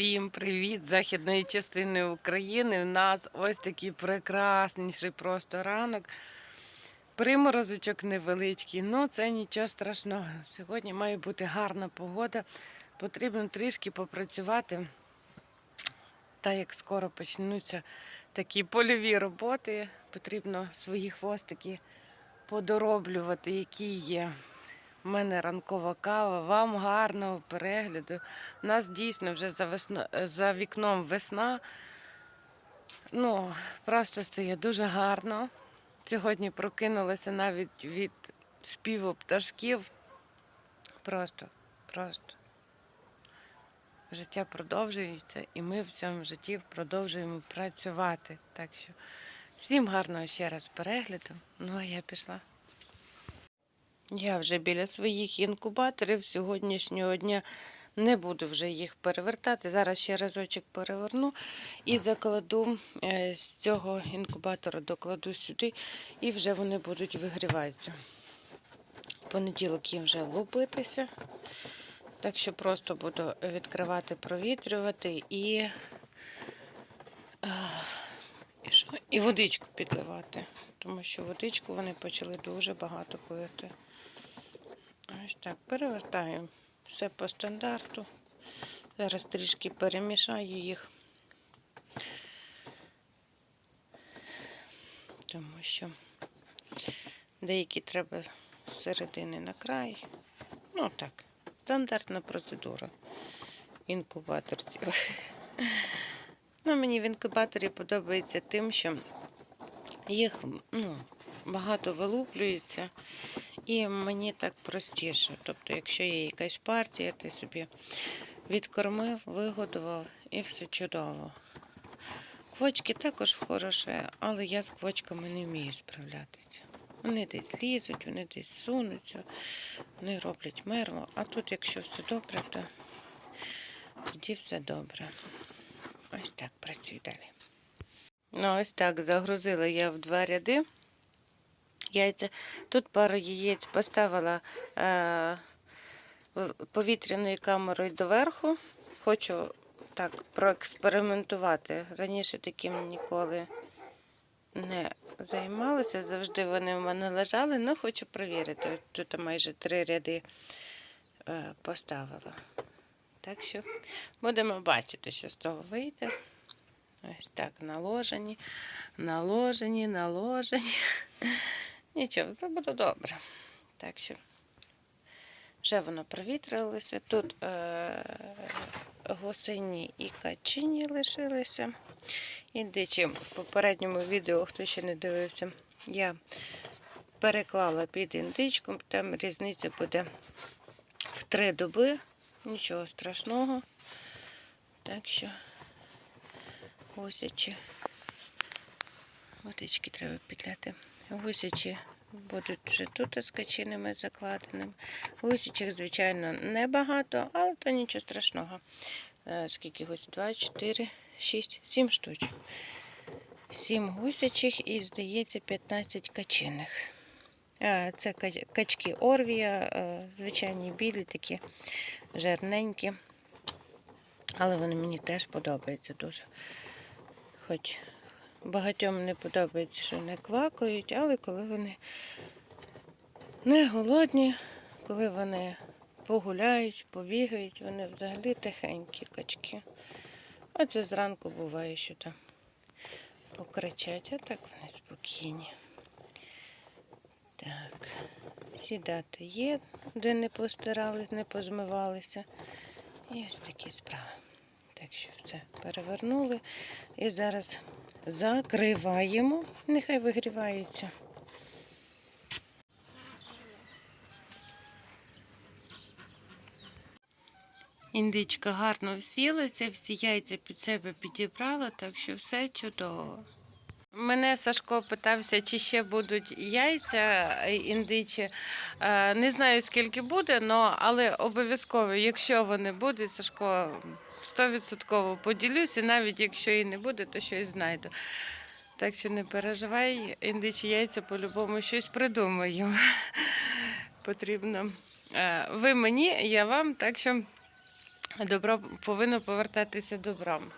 Всім привіт західної частини України. У нас ось такий прекрасніший просто ранок. Приморозочок невеличкий, ну це нічого страшного. Сьогодні має бути гарна погода. Потрібно трішки попрацювати. Та як скоро почнуться такі польові роботи, потрібно свої хвостики подороблювати, які є. У мене ранкова кава. Вам гарного перегляду. У нас дійсно вже за, весно, за вікном весна. Ну, просто стає дуже гарно. Сьогодні прокинулася навіть від співу пташків. Просто, просто. Життя продовжується, і ми в цьому житті продовжуємо працювати. Так що всім гарного ще раз перегляду. Ну, а я пішла. Я вже біля своїх інкубаторів сьогоднішнього дня не буду вже їх перевертати. Зараз ще разочок переверну і закладу е, з цього інкубатора докладу сюди, і вже вони будуть вигріватися. Понеділок їм вже лупитися. Так що просто буду відкривати, провітрювати і, е, і, що? і водичку підливати, тому що водичку вони почали дуже багато пити. Ось так, перевертаю все по стандарту. Зараз трішки перемішаю їх, тому що деякі треба з середини на край. Ну так, стандартна процедура інкубаторців. Ну, мені в інкубаторі подобається тим, що їх ну, багато вилуплюється. І мені так простіше. Тобто, якщо є якась партія, ти собі відкормив, вигодував і все чудово. Квочки також хороші, але я з квочками не вмію справлятися. Вони десь лізуть, вони десь сунуться, вони роблять мерво. А тут, якщо все добре, то тоді все добре. Ось так працюю далі. Ну, ось так загрузила я в два ряди яйця. Тут пару яєць поставила е, повітряною камерою доверху. Хочу так проекспериментувати. Раніше таким ніколи не займалася. Завжди вони в мене лежали, але хочу перевірити. Тут майже три ряди е, поставила. Так що будемо бачити, що з того вийде. Ось так наложені, наложені, наложені. Нічого, це буде добре. Так що вже воно провітрилося. Тут е- гусині і качині лишилися. Індичі в попередньому відео, хто ще не дивився, я переклала під індичку, там різниця буде в три доби. Нічого страшного. Так що гусячі. Водички треба підляти. Гусячі будуть вже тут з качинами закладеними. Гусячих, звичайно, небагато, але то нічого страшного. Е, Скільки гусей? Два, чотири, шість, сім штучок. Сім гусячих і, здається, 15 качиних. Е, Це качки Орвія, е, звичайні білі, такі жирненькі. Але вони мені теж подобаються дуже. Хоч багатьом не подобається, що не квакають, але коли вони не голодні, коли вони погуляють, побігають, вони взагалі тихенькі качки. Оце зранку буває, що там покричать, а так вони спокійні. Так, сідати є, де не постирались, не позмивалися. І ось такі справи. Так що все перевернули. І зараз закриваємо, нехай вигрівається. Індичка гарно всілася, всі яйця під себе підібрала, так що все чудово. Мене Сашко питався, чи ще будуть яйця е, індичі. Е, Не знаю, скільки буде, але обов'язково, якщо вони будуть, Сашко 100% поділюся, навіть якщо і не буде, то щось знайду. Так що не переживай, індичі яйця по-любому щось придумаю. Потрібно. Е, Ви мені, я вам, так що добро повинно повертатися добром.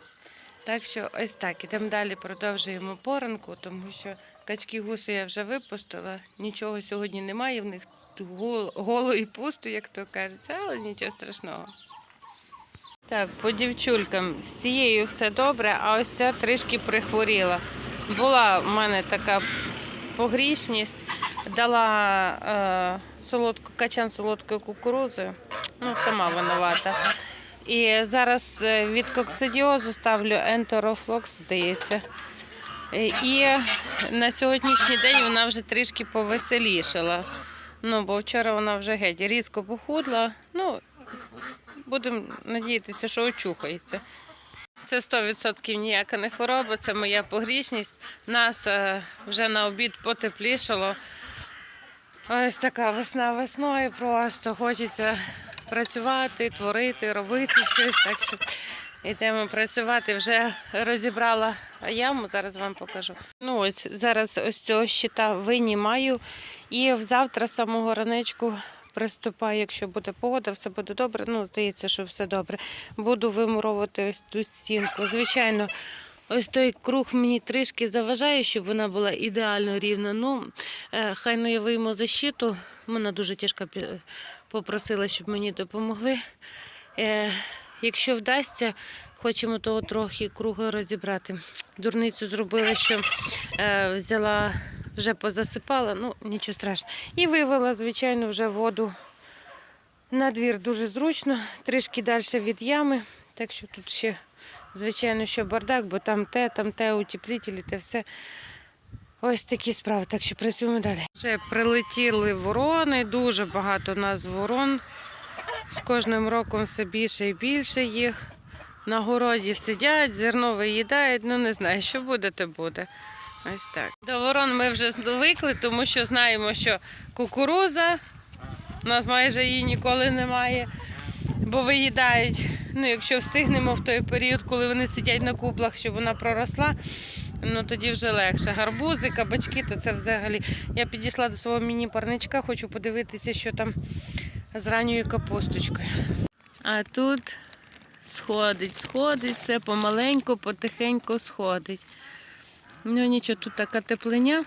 Так що ось так. Ідемо далі, продовжуємо поранку, тому що качки гуси я вже випустила. Нічого сьогодні немає, в них гол- голо і пусто, як то кажеться, але нічого страшного. Так, по дівчулькам з цією все добре, а ось ця трішки прихворіла. Була в мене така погрішність, дала е, солодку, качан солодкої кукурузи, ну сама винувата. І зараз е, від кокцидіозу ставлю ентерофлокс, здається. Е, І на сьогоднішній день вона вже трішки повеселішала. Ну, бо вчора вона вже геть різко похудла. Ну, будемо надіятися, що очухається. Це 100% ніяка не хвороба, це моя погрішність. Нас е, вже на обід потеплішало. Ось така весна весною просто хочеться працювати, творити, робити щось. Так що йдемо працювати. Вже розібрала яму, зараз вам покажу. Ну ось зараз ось цього щита винімаю. І завтра самого ранечку приступаю, якщо буде погода, все буде добре. Ну, здається, що все добре. Буду вимуровувати ось ту стінку. Звичайно, ось той круг мені трішки заважає, щоб вона була ідеально рівна. Ну, е, хай ну я вийму защиту. Вона дуже тяжка пі- попросила, щоб мені допомогли. Е, Якщо вдасться, хочемо того трохи кругу розібрати. Дурницю зробила, що е, взяла, вже позасипала, ну нічого страшного. І вивела, звичайно, вже воду на двір дуже зручно, трішки далі від ями. Так що тут ще, звичайно, що бардак, бо там те, там те, утеплітелі, те все. Ось такі справи, так що працюємо далі. Вже прилетіли ворони, дуже багато у нас ворон. З кожним роком все більше і більше їх. На городі сидять, зерно виїдають, ну не знаю, що буде, те буде. Ось так. До ворон ми вже звикли, тому що знаємо, що кукуруза, у нас майже її ніколи немає, бо виїдають. Ну, якщо встигнемо в той період, коли вони сидять на кублах, щоб вона проросла, ну тоді вже легше. Гарбузи, кабачки, то це взагалі. Я підійшла до свого міні-парничка, хочу подивитися, що там з ранньою капусточкою. А тут сходить, сходить, все помаленьку, потихеньку сходить. Ну нічого, тут така теплиня.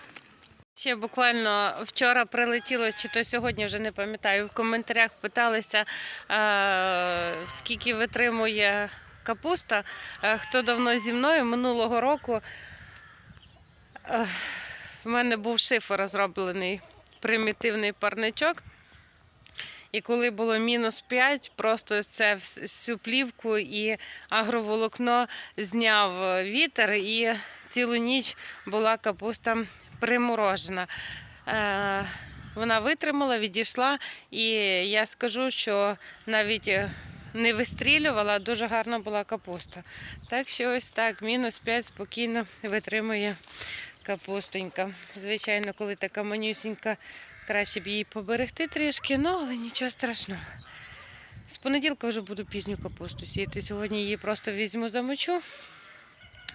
Ще буквально вчора прилетіло, чи то сьогодні вже не пам'ятаю. В коментарях питалися, е, скільки витримує капуста. Е, Хто давно зі мною минулого року е, в мене був шифер розроблений примітивний парничок. І коли було мінус 5, просто це всю плівку і агроволокно зняв вітер, і цілу ніч була капуста приморожена. Е, Вона витримала, відійшла, і я скажу, що навіть е, не вистрілювала, дуже гарна була капуста. Так що ось так, мінус 5 спокійно витримує капустонька. Звичайно, коли така манюсінька, краще б її поберегти трішки, ну але нічого страшного. З понеділка вже буду пізню капусту сіяти. Сьогодні її просто візьму замочу.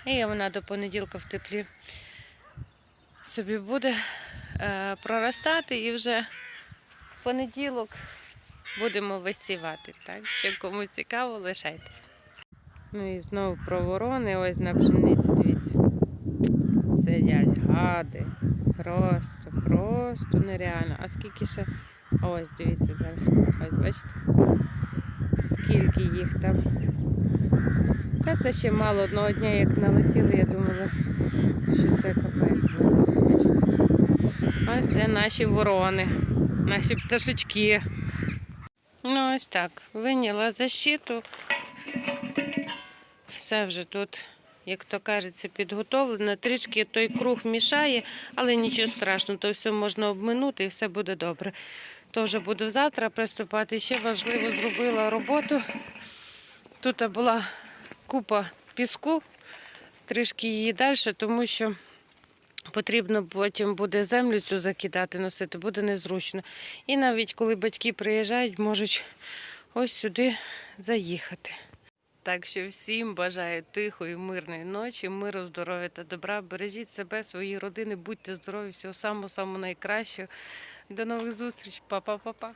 І вона до понеділка в теплі собі буде е, проростати і вже в понеділок будемо висівати. Так що кому цікаво, лишайтеся. Ну і знову про ворони, ось на пшениці, дивіться. Сидять гади. Просто, просто нереально. А скільки ще. Ось, дивіться зараз. Ось бачите? Скільки їх там. Та це ще мало одного дня, як налетіли, я думала, що це капець буде. Ось це наші ворони, наші пташечки. Ну, ось так. Виняла защиту. Все вже тут, як то кажеться, підготовлено. Трішки той круг мішає, але нічого страшного, то все можна обминути і все буде добре. То вже буду завтра приступати. Ще важливо зробила роботу. Тут була купа піску, трішки її далі, тому що потрібно потім буде землю цю закидати, носити, буде незручно. І навіть коли батьки приїжджають, можуть ось сюди заїхати. Так що всім бажаю тихої, мирної ночі, миру, здоров'я та добра. Бережіть себе, свої родини, будьте здорові, всього самого самого найкращого. До нових зустріч, Па-па-па-па.